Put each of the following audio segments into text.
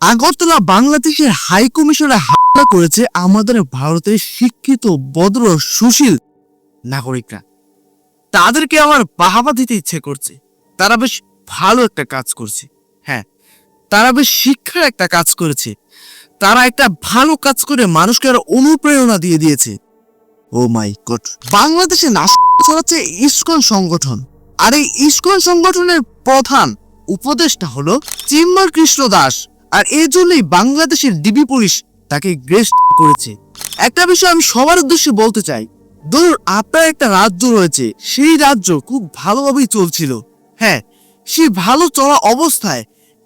আগরতলা বাংলাদেশের হাই কমিশনে হামলা করেছে আমাদের ভারতের শিক্ষিত, ভদ্র, সুশীল নাগরিকরা। তাদেরকে আমার বাহাবা দিতে ইচ্ছে করছে। তারা বেশ ভালো একটা কাজ করছে। হ্যাঁ তারা বেশ শিক্ষার একটা কাজ করেছে। তারা একটা ভালো কাজ করে মানুষকে আরও অনুপ্রেরণা দিয়ে দিয়েছে। Oh my God. বাংলাদেশে নাশ ছড়াচ্ছে ইস্কন সংগঠন। আর এই ইস্কন সংগঠনের প্রধান উপদেষ্টা হলো চিম্বার কৃষ্ণ দাস। আর এই জন্যই বাংলাদেশের ডিবি পুলিশ তাকে গ্রেস্ট করেছে। একটা বিষয় আমি সবার উদ্দেশ্যে বলতে চাই। ধরুন আপনার একটা রাজ্য রয়েছে, সেই রাজ্য খুব ভালোভাবেই চলছিল। হ্যাঁ সে ভালো চলা অবস্থায়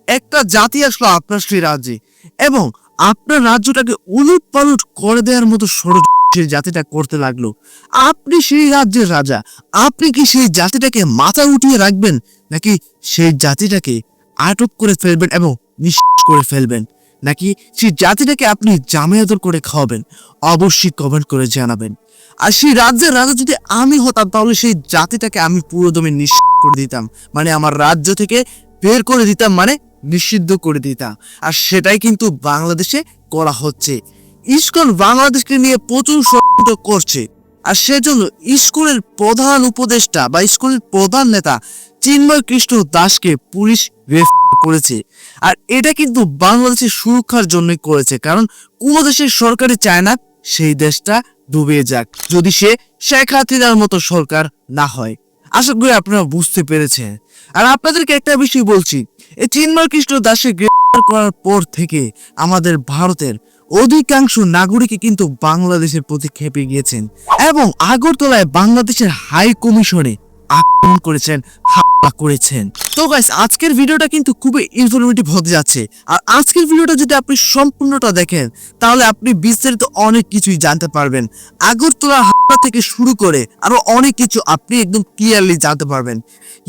একটা জাতি আসলো আপনার সেই রাজ্যে এবং আপনার রাজ্যটাকে উলট পালট করে দেওয়ার মতো ষড়যন্ত্র সেই জাতিটা করতে লাগল। আপনি সেই রাজ্যের রাজা, আপনি কি সেই জাতিটাকে মাথা উঠিয়ে রাখবেন নাকি সেই জাতিটাকে আটক করে ফেলবেন এবং নিঃশেষ করে ফেলবেন। নাকি সেই জাতিটাকে আপনি জামায়াতর করে খাওয়াবেন, অবশ্যই কমেন্ট করে জানাবেন। আর সেই রাজ্যের রাজা যদি আমি হতাম, তাহলে সেই জাতিটাকে আমি পুরোদমে নিঃশেষ করে দিতাম। মানে আমার রাজ্য থেকে বের করে দিতাম মানে নিষিদ্ধ করে দিতাম। আর সেটাই কিন্তু বাংলাদেশে করা হচ্ছে। ইসকন বাংলাদেশকে নিয়ে প্রচুর ষড়যন্ত্র করছে। আর সেজন্য স্কুলের প্রধান উপদেষ্টা বা স্কুলের প্রধান নেতা চিন্ময় কৃষ্ণ দাসকে পুলিশ গ্রেফতার করেছে। আর এটা কিন্তু বাংলাদেশের সুরক্ষার জন্যই করেছে, কারণ কোন দেশের সরকারই চায় না সেই দেশটা ডুবে যাক, যদি সে শেখ হাসিনার মতো সরকার না হয়। আশা করি আপনারা বুঝতে পেরেছেন। আর আপনাদেরকে একটা বিষয় বলছি, এই চিন্ময় কৃষ্ণ দাসকে গ্রেফতার করার পর থেকে আমাদের ভারতের অধিকাংশ নাগরিকই কিন্তু বাংলাদেশের প্রতি খেপে গিয়েছেন এবং আগরতলায় বাংলাদেশের হাই কমিশনে আক্রমণ করেছেন, হামলা করেছেন। তো গাইস আজকের ভিডিওটা কিন্তু খুবই ইনফরমেটিভ হতে যাচ্ছে। আর আজকের ভিডিওটা যদি আপনি সম্পূর্ণটা দেখেন, তাহলে আপনি বিস্তারিত অনেক কিছুই জানতে পারবেন। আগরতলা হামলা থেকে শুরু করে আরও অনেক কিছু আপনি একদম ক্লিয়ারলি জানতে পারবেন।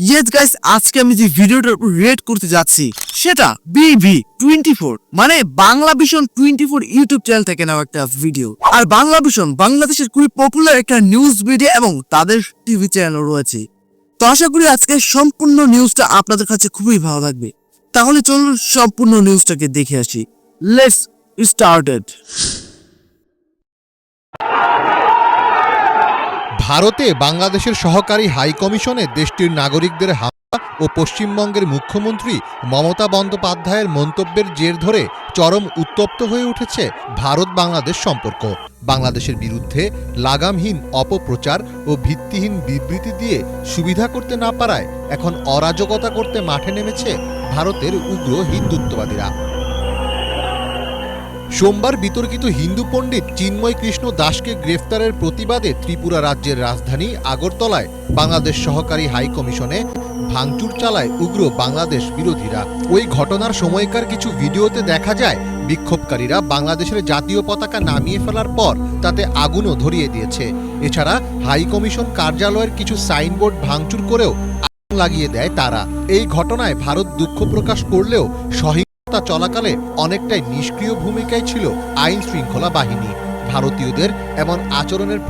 ইয়েস গাইস আজকে আমি যে ভিডিওটার উপর রেড করতে যাচ্ছি, সেটা বিভি টোয়েন্টি ফোর মানে Bangla vision twenty four YouTube channel থেকে নেওয়া একটা ভিডিও আর বাংলা ভিশন বাংলাদেশের খুবই পপুলার একটা নিউজ মিডিয়া এবং তাদের টিভি চ্যানেল রয়েছে। তো আশা করি আজকে সম্পূর্ণ নিউজটা আপনাদের কাছে খুবই ভালো লাগবে। তাহলে চলুন সম্পূর্ণ নিউজটাকে দেখে আসি। লেটস স্টার্টেড ভারতে বাংলাদেশের সহকারী হাই কমিশনে দেশটির নাগরিকদের ও পশ্চিমবঙ্গের মুখ্যমন্ত্রী মমতা বন্দ্যোপাধ্যায়ের মন্তব্যের জের ধরে চরম উত্তপ্ত হয়ে উঠেছে ভারত বাংলাদেশ সম্পর্ক। বাংলাদেশের বিরুদ্ধে লাগামহীন অপপ্রচার ও ভিত্তিহীন বিবৃতি দিয়ে সুবিধা করতে না পারায় এখন অরাজকতা করতে মাঠে নেমেছে ভারতের উগ্র হিন্দুত্ববাদীরা। সোমবার বিতর্কিত হিন্দু পণ্ডিত চিন্ময় কৃষ্ণ দাসকে গ্রেফতারের প্রতিবাদে ত্রিপুরা রাজ্যের রাজধানী আগরতলায় বাংলাদেশ সহকারী হাই কমিশনে ভাঙচুর চালায় উগ্র বাংলাদেশ বিরোধীরা। ওই ঘটনার সময়কার কিছু ভিডিওতে দেখা যায়, বিক্ষোভকারীরা বাংলাদেশের জাতীয় পতাকা নামিয়ে ফেলার পর তাতে আগুনও ধরিয়ে দিয়েছে। এছাড়া হাই কমিশন কার্যালয়ের কিছু সাইনবোর্ড ভাঙচুর করেও আগুন লাগিয়ে দেয় তারা। এই ঘটনায় ভারত দুঃখ প্রকাশ করলেও সহিংস তা চলাকালে অনেকটাই নিষ্ক্রিয় ভূমিকায় ছিল আইন শৃঙ্খলা বাহিনী। ভারতীয়দের এমন আচরণের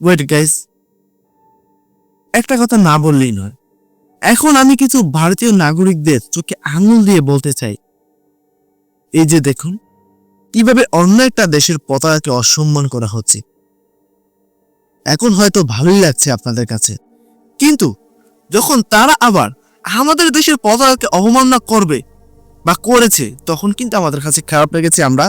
ওয়েট গাইস একটা কথা না বললেই নয়। এখন আমি কিছু ভারতীয় নাগরিকদের চোখে আঙুল দিয়ে বলতে চাই। এই যে দেখুন, কীভাবে অন্য একটা দেশের পতাকাকে অসম্মান করা হচ্ছে। এখন হয়তো ভালোই লাগছে আপনাদের কাছে। কিন্তু যখন তারা আবার আমাদের দেশের পতাকাকে অবমাননা করবে বা করেছে, তখন কিন্তু আমাদের কাছে খারাপ লেগেছে। আমরা,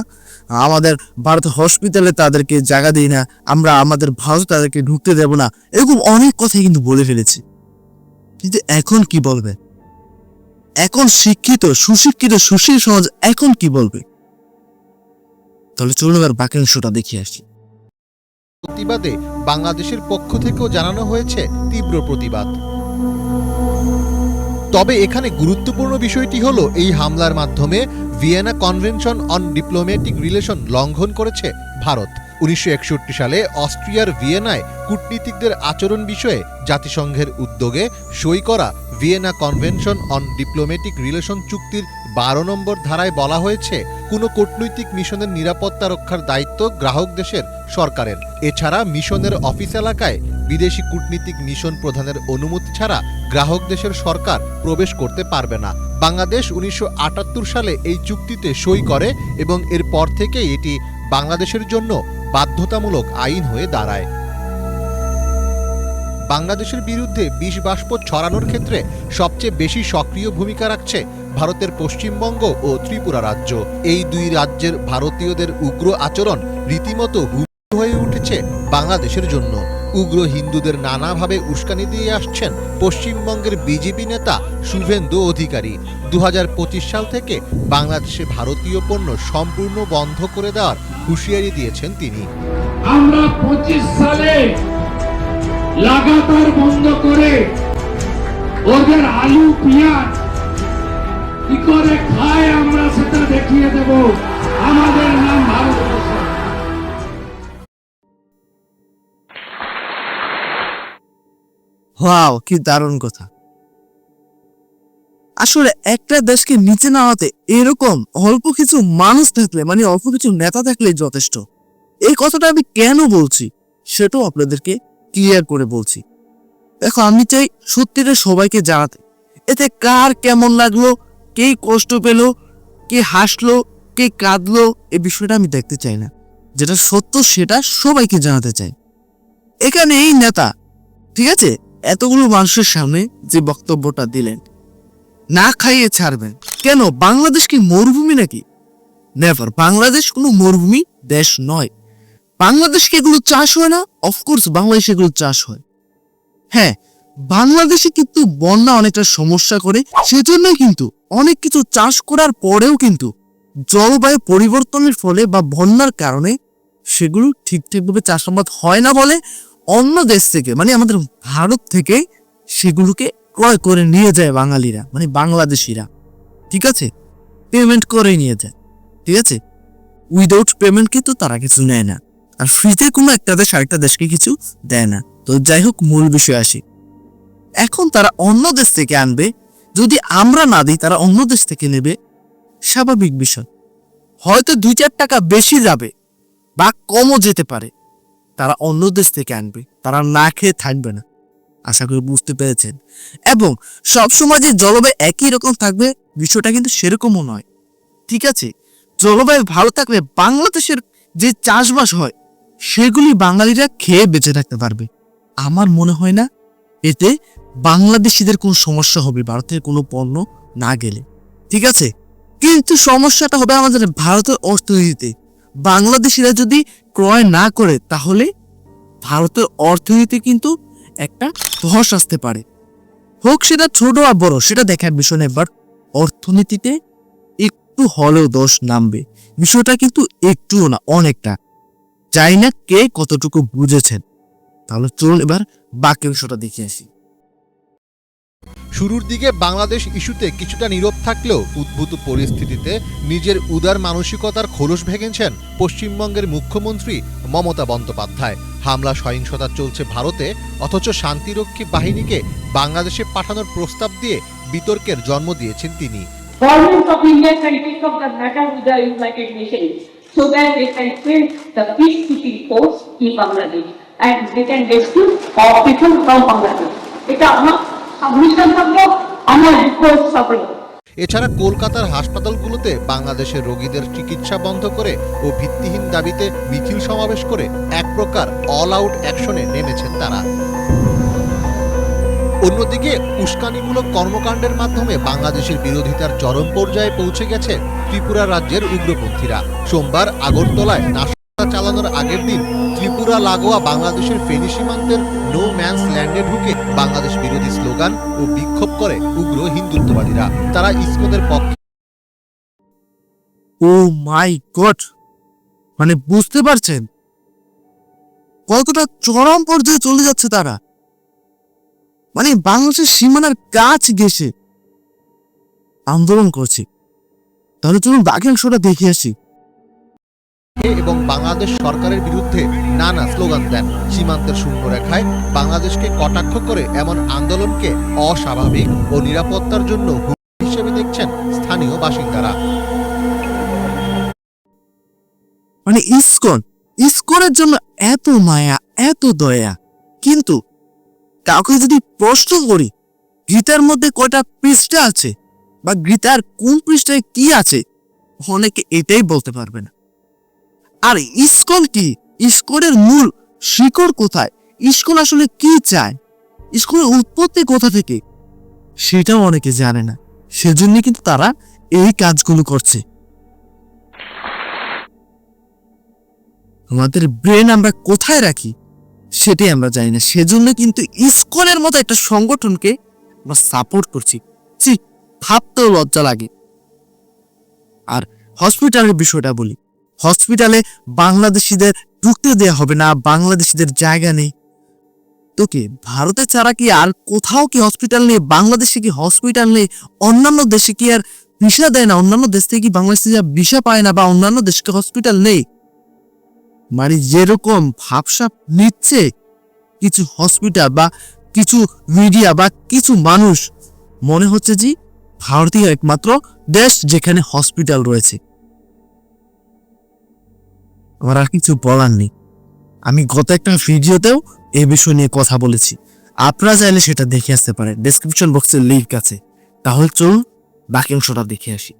আমাদের ভারত হসপিটালে তাদেরকে জায়গা দিই না, আমরা আমাদের ভারত তাদেরকে ঢুকতে দেব না, এরকম অনেক কথাই কিন্তু বলে ফেলেছি। কিন্তু এখন কি বলবে? এখন শিক্ষিত, সুশিক্ষিত, সুশীল সমাজ এখন কি বলবে? তাহলে চলুন এবার বাকি অংশটা দেখে আসি। প্রতিবাদে বাংলাদেশের পক্ষ থেকেও জানানো হয়েছে তীব্র প্রতিবাদ। তবে এখানে গুরুত্বপূর্ণ বিষয়টি হলো, এই হামলার মাধ্যমে Vienna convention on diplomatic relation লঙ্ঘন করেছে ভারত। উনিশশো একষট্টি সালে অস্ট্রিয়ার ভিয়েনায় কূটনীতিকদের আচরণ বিষয়ে জাতিসংঘের উদ্যোগে সই করা Vienna convention on diplomatic relation চুক্তির বারো নম্বর ধারায় বলা হয়েছে, কোনো কূটনৈতিক মিশনের নিরাপত্তা রক্ষার দায়িত্ব গ্রাহক দেশের সরকারের। এছাড়া মিশনের অফিস এলাকায় বিদেশি কূটনীতিক মিশন প্রধানের অনুমতি ছাড়া গ্রাহক দেশের সরকার প্রবেশ করতে পারবে না। বাংলাদেশ উনিশশো আটাত্তর সালে এই চুক্তিতে সই করে এবং এরপর থেকে এটি বাংলাদেশের জন্য বাধ্যতামূলক আইন হয়ে দাঁড়ায়। বাংলাদেশের বিরুদ্ধে বিষ বাষ্প ছড়ানোর ক্ষেত্রে সবচেয়ে বেশি সক্রিয় ভূমিকা রাখছে ভারতের পশ্চিমবঙ্গ ও ত্রিপুরা রাজ্য। এই দুই রাজ্যের ভারতীয়দের উগ্র আচরণ রীতিমতো হয়ে উঠেছে বাংলাদেশের জন্য। উগ্র হিন্দুদের নানাভাবে উস্কানি দিয়ে আসছেন পশ্চিমবঙ্গের বিজেপি নেতা শুভেন্দু অধিকারী। দু হাজার পঁচিশ সাল থেকে বাংলাদেশে ভারতীয় পণ্য সম্পূর্ণ বন্ধ করে দেওয়ার হুঁশিয়ারি দিয়েছেন তিনি। আমরা পঁচিশ সালে লাগাতার বন্ধ করে ওদের আলু, পেঁয়াজ, কি করে খায় আমরা সেটা দেখিয়ে দেব। আমাদের নাম ওয়াও, কি দারুণ কথা। আসলে একটা দেশকে নিচে নামাতে এরকম অল্প কিছু মানুষ থাকলে মানে অল্প কিছু নেতা থাকলে যথেষ্ট। এই কথাটা আমি কেন বলছি? সেটাও আপনাদেরকে ক্লিয়ার করে বলছি। দেখো, আমি চাই সত্যিটা সবাইকে জানাতে। এতে কার কেমন লাগল, কে কষ্ট পেল, কে হাসলো, কে কাঁদলো, এ বিষয়টা আমি দেখতে চাই না। যেটা সত্য, সেটা সবাইকে জানাতে চাই। এখানে এই নেতা, ঠিক আছে? এতগুলো মানুষের সামনে যে বক্তব্যটা দিলেন, না খাইয়ে ছাড়বেন। কেন, বাংলাদেশ কি মরুভূমি নাকি? নেভার বাংলাদেশ কোনো মরুভূমি দেশ নয়। বাংলাদেশকে এগুলো চাষ হয় না? অফকোর্স বাংলাদেশে এগুলো চাষ হয়। হ্যাঁ বাংলাদেশে কিন্তু বন্যা অনেকটা সমস্যা করে, সেজন্যই কিন্তু অনেক কিছু চাষ করার পরেও কিন্তু জলবায়ু পরিবর্তনের ফলে বা বন্যার কারণে সেগুলো ঠিকঠাকভাবে চাষাবাদ হয় না বলে অন্য দেশ থেকে মানে আমাদের ভারত থেকে সেগুলোকে ক্রয় করে নিয়ে যায় বাঙালিরা মানে বাংলাদেশিরা। ঠিক আছে? পেমেন্ট করে নিয়ে যায়। ঠিক আছে? উইদাউট পেমেন্ট কিন্তু তারা কিছু নেয় না। আর ফ্রিতে কোনো একটা দেশ আরেকটা দেশকে কিছু দেয় না। তো যাই হোক, মূল বিষয় আসি। এখন তারা অন্য দেশ থেকে আনবে। যদি আমরা না দিই, তারা অন্য দেশ থেকে নেবে। স্বাভাবিক বিষয়। হয়তো দুই চার টাকা বেশি যাবে বা কমও যেতে পারে। তারা অন্য দেশ থেকে আনবে। তারা না খেয়ে থাকবে না। আশা করি বুঝতে পেরেছেন। এবং সবসময় যে জলবায়ু একই রকম থাকবে, বিষয়টা কিন্তু সেরকমও নয়। ঠিক আছে? জলবায়ু ভালো থাকলে বাংলাদেশের যে চাষবাস হয়, সেগুলি বাঙালিরা খেয়ে বেঁচে থাকতে পারবে। আমার মনে হয় না এতে বাংলাদেশিদের কোনো সমস্যা হবে, ভারতের কোনো পণ্য না গেলে। ঠিক আছে? কিন্তু সমস্যাটা হবে আমাদের ভারতের অর্থনীতিতে। বাংলাদেশিরা যদি ক্রয় না করে তাহলে ভারতের অর্থনীতি কিন্তু একটা ধস আসতে পারে। হোক সেটা ছোট আর বড়, সেটা দেখার বিষয় নেই বাট অর্থনীতিতে একটু হলেও দোষ নামবে। বিষয়টা কিন্তু একটুও না, অনেকটা। জানি না কে কতটুকু বুঝেছেন। তাহলে চলুন এবার বাকি বিষয়টা দেখে আসি। শুরুর দিকে বাংলাদেশ ইস্যুতে কিছুটা নীরব থাকলেও উদ্ভূত পরিস্থিতিতে নিজের উদার মানসিকতার খোলস ভেঙেছেন পশ্চিমবঙ্গের মুখ্যমন্ত্রী মমতা বন্দ্যোপাধ্যায়। হামলা, সহিংসতা চলছে ভারতে, অথচ শান্তিরক্ষী বাহিনীকে বাংলাদেশে পাঠানোর প্রস্তাব দিয়ে বিতর্কের জন্ম দিয়েছেন তিনি। এটা আমার এছাড়া কলকাতার হাসপাতালগুলোতে বাংলাদেশের রোগীদের চিকিৎসা বন্ধ করে ও ভিত্তিহীন দাবিতে মিছিল সমাবেশ করে এক প্রকার অল আউট অ্যাকশনে নেমেছেন তারা। অন্যদিকে উস্কানিমূলক কর্মকাণ্ডের মাধ্যমে বাংলাদেশের বিরোধিতার চরম পর্যায়ে পৌঁছে গেছে ত্রিপুরা রাজ্যের উগ্রপন্থীরা। সোমবার আগরতলায় চালানোর আগের দিন ত্রিপুরা, লাগোয়া, বাংলাদেশের ফেনী সীমান্তের নো ম্যানস ল্যান্ডে ঢুকে বাংলাদেশ বিরোধী স্লোগান ও বিক্ষোভ করে উগ্র হিন্দুত্ববাদীরা। তারা ইসমদের পক্ষে ও মাই গড! মানে বুঝতে পারছেন? কতটা চরম পর্যায়ে চলে যাচ্ছে তারা। মানে বাংলাদেশের সীমানার কাছ গেছে আন্দোলন করছে। তাহলে চলুন বাকি অংশটা দেখে আসি। এবং বাংলাদেশ সরকারের বিরুদ্ধে নানা স্লোগান দেন। সীমান্তের শূন্য রেখায় বাংলাদেশকে কটাক্ষ করে এমন আন্দোলনকে অস্বাভাবিক ও নিরাপত্তার জন্য হিসেবে দেখছেন স্থানীয় বাসিন্দারা। মানে ইসকন, ইসকনের জন্য এত মায়া, এত দয়া। কিন্তু কাউকে যদি প্রশ্ন করি, গীতার মধ্যে কয়টা পৃষ্ঠা আছে বা গীতার কোন পৃষ্ঠায় কি আছে, অনেকে এটাই বলতে পারবে না। আর, ইস্কন কি? ইস্কনের মূল শিকড় কোথায়? ইস্কন আসলে কি চায়? ইস্কনের উৎপত্তি কোথা থেকে? সেটাও অনেকে জানে না। সেজন্য কিন্তু তারা এই কাজগুলো করছে। আমাদের ব্রেন আমরা কোথায় রাখি? সেটাই আমরা জানি না। সেজন্য কিন্তু ইস্কনের মতো একটা সংগঠনকে আমরা সাপোর্ট করছি। ভাবতেও লজ্জা লাগে। আর হসপিটালের বিষয়টা বলি। হসপিটালে বাংলাদেশিদের ঢুকতে দেয়া হবে না, বাংলাদেশিদের জায়গা নেই। তো কি, ভারতে ছাড়া কি আর কোথাও কি হসপিটাল নেই, বাংলাদেশে কি হসপিটাল নেই? অন্যান্য দেশে কি আর ভিসা দেয় না? অন্যান্য দেশ থেকে কি বাংলাদেশিরা ভিসা পায় না বা অন্যান্য দেশকে হসপিটাল নেই? মানে যেরকম ভাবসাপ নিচ্ছে কিছু হসপিটাল বা কিছু মিডিয়া বা কিছু মানুষ, মনে হচ্ছে যে ভারতীয় একমাত্র দেশ যেখানে হসপিটাল রয়েছে। আমার আর কিছু বলার নেই। আমি গত একটা ভিডিওতেও এই বিষয় নিয়ে কথা বলেছি। আপনারা চাইলে সেটা দেখে আসতে পারেন। ডিসক্রিপশন বক্সের লিঙ্ক আছে। তাহলে চলুন বাকি অংশটা দেখে আসি।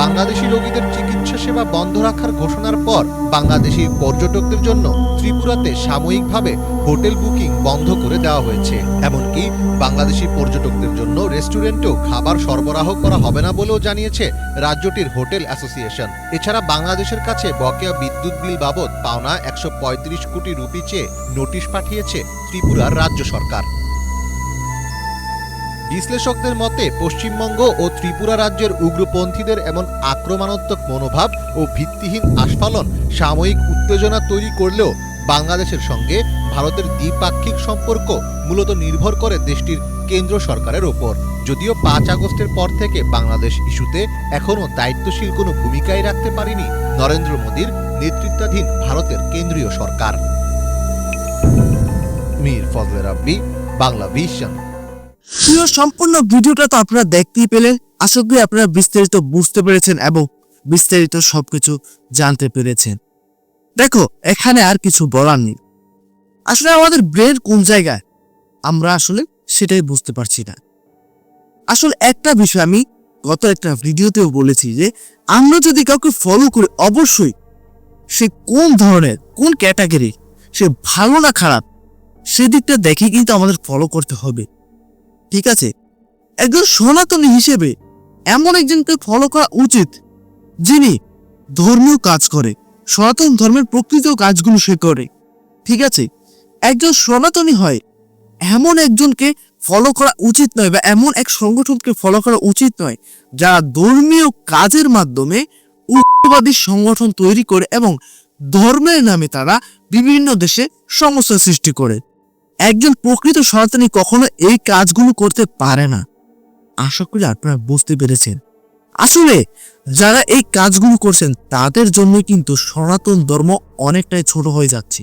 বাংলাদেশি রোগীদের চিকিৎসা সেবা বন্ধ রাখার ঘোষণার পর বাংলাদেশি পর্যটকদের জন্য ত্রিপুরাতে সাময়িকভাবে হোটেল বুকিং বন্ধ করে দেওয়া হয়েছে। এমনকি বাংলাদেশি পর্যটকদের জন্য রেস্টুরেন্টেও খাবার সরবরাহ করা হবে না বলেও জানিয়েছে রাজ্যটির হোটেল অ্যাসোসিয়েশন। এছাড়া বাংলাদেশের কাছে বকেয়া বিদ্যুৎ বিল বাবদ পাওনা একশো পঁয়ত্রিশ কোটি রুপি চেয়ে নোটিশ পাঠিয়েছে ত্রিপুরার রাজ্য সরকার। বিশ্লেষকদের মতে, পশ্চিমবঙ্গ ও ত্রিপুরা রাজ্যের উগ্রপন্থীদের এমন আক্রমণাত্মক মনোভাব ও ভিত্তিহীন আস্ফালন সাময়িক উত্তেজনা তৈরি করলেও বাংলাদেশের সঙ্গে ভারতের দ্বিপাক্ষিক সম্পর্ক মূলত নির্ভর করে দেশটির কেন্দ্র সরকারের ওপর। যদিও পাঁচ আগস্টের পর থেকে বাংলাদেশ ইস্যুতে এখনও দায়িত্বশীল কোনো ভূমিকাই রাখতে পারেনি নরেন্দ্র মোদীর নেতৃত্বাধীন ভারতের কেন্দ্রীয় সরকার। মীর ফজলে রাব্বি, বাংলা ভিশন। প্রিয়, সম্পূর্ণ ভিডিওটা তো আপনারা দেখতেই পেলেন। আশা করি আপনারা বিস্তারিত বুঝতে পেরেছেন এবং বিস্তারিত সবকিছু জানতে পেরেছেন। দেখো, এখানে আর কিছু বলার নেই। আসলে আমাদের ব্রেন কোন জায়গায়? আমরা আসলে সেটাই বুঝতে পারছি না। আসলে একটা বিষয় আমি গত একটা ভিডিওতেও বলেছি যে, আমরা যদি কাউকে ফলো করি, অবশ্যই সে কোন ধরনের, কোন ক্যাটাগরি সে ভালো না খারাপ, সেদিকটা দেখে কিন্তু আমাদের ফলো করতে হবে। ঠিক আছে, একজন সনাতনী হিসেবে এমন একজনকে ফলো করা উচিত যিনি ধর্মীয় কাজ করে, সনাতন ধর্মের প্রকৃত কাজগুলো সে করে। ঠিক আছে, একজন সনাতনী হয় এমন একজনকে ফলো করা উচিত নয় বা এমন এক সংগঠনকে ফলো করা উচিত নয় যারা ধর্মীয় কাজের মাধ্যমে উগ্রবাদী সংগঠন তৈরি করে এবং ধর্মের নামে তারা বিভিন্ন দেশে সমস্যা সৃষ্টি করে। একজন প্রকৃত সনাতনী কখনো এই কাজগুলো করতে পারে না। আশা করি আপনারা বুঝতে পেরেছেন। আসলে, যারা এই কাজগুলো করছেন, তাদের জন্য কিন্তু সনাতন ধর্ম অনেকটাই ছোট হয়ে যাচ্ছে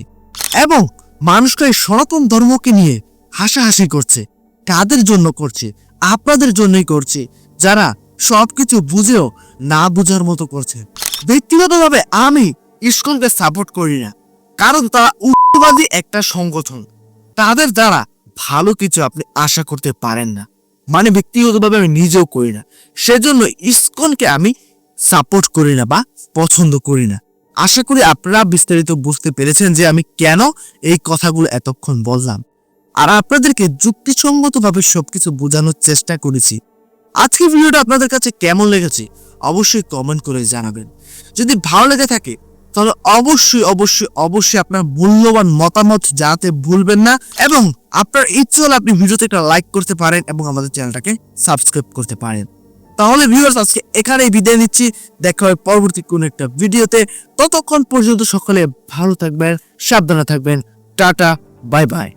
এবং মানুষকে এই সনাতন ধর্মকে নিয়ে হাসাহাসি করছে, কাদের জন্য করছে, আপনাদের জন্যই করছে, যারা সবকিছু বুঝেও না বুঝার মতো করছে। ব্যক্তিগতভাবে আমি ইস্কনকে সাপোর্ট করি না, কারণ তারা উগ্রবাদী একটা সংগঠন। তাদের দ্বারা ভালো কিছু আপনি আশা করতে পারেন না। মানে ব্যক্তিগতভাবে আমি নিজেও করি না। সেজন্য ইসকনকে আমি সাপোর্ট করি না বা পছন্দ করি না। আশা করি আপনারা বিস্তারিত বুঝতে পেরেছেন যে আমি কেন এই কথাগুলো এতক্ষণ বললাম। আর আপনাদেরকে যুক্তিসঙ্গতভাবে সবকিছু বোঝানোর চেষ্টা করেছি। আজকে ভিডিওটা আপনাদের কাছে কেমন লেগেছে অবশ্যই কমেন্ট করে জানাবেন। যদি ভালো লেগে থাকে তাহলে অবশ্যই অবশ্যই অবশ্যই আপনার মূল্যবান মতামত জানাতে ভুলবেন না এবং আপনার ইচ্ছে হলে আপনি ভিডিওতে একটা লাইক করতে পারেন এবং আমাদের চ্যানেলটাকে সাবস্ক্রাইব করতে পারেন। তাহলে ভিউয়ার্স আজকে এখানেই বিদায় নিচ্ছি। দেখা হয় পরবর্তী কোন একটা ভিডিওতে। ততক্ষণ পর্যন্ত সকলে ভালো থাকবেন, সাবধানে থাকবেন। Tata bye bye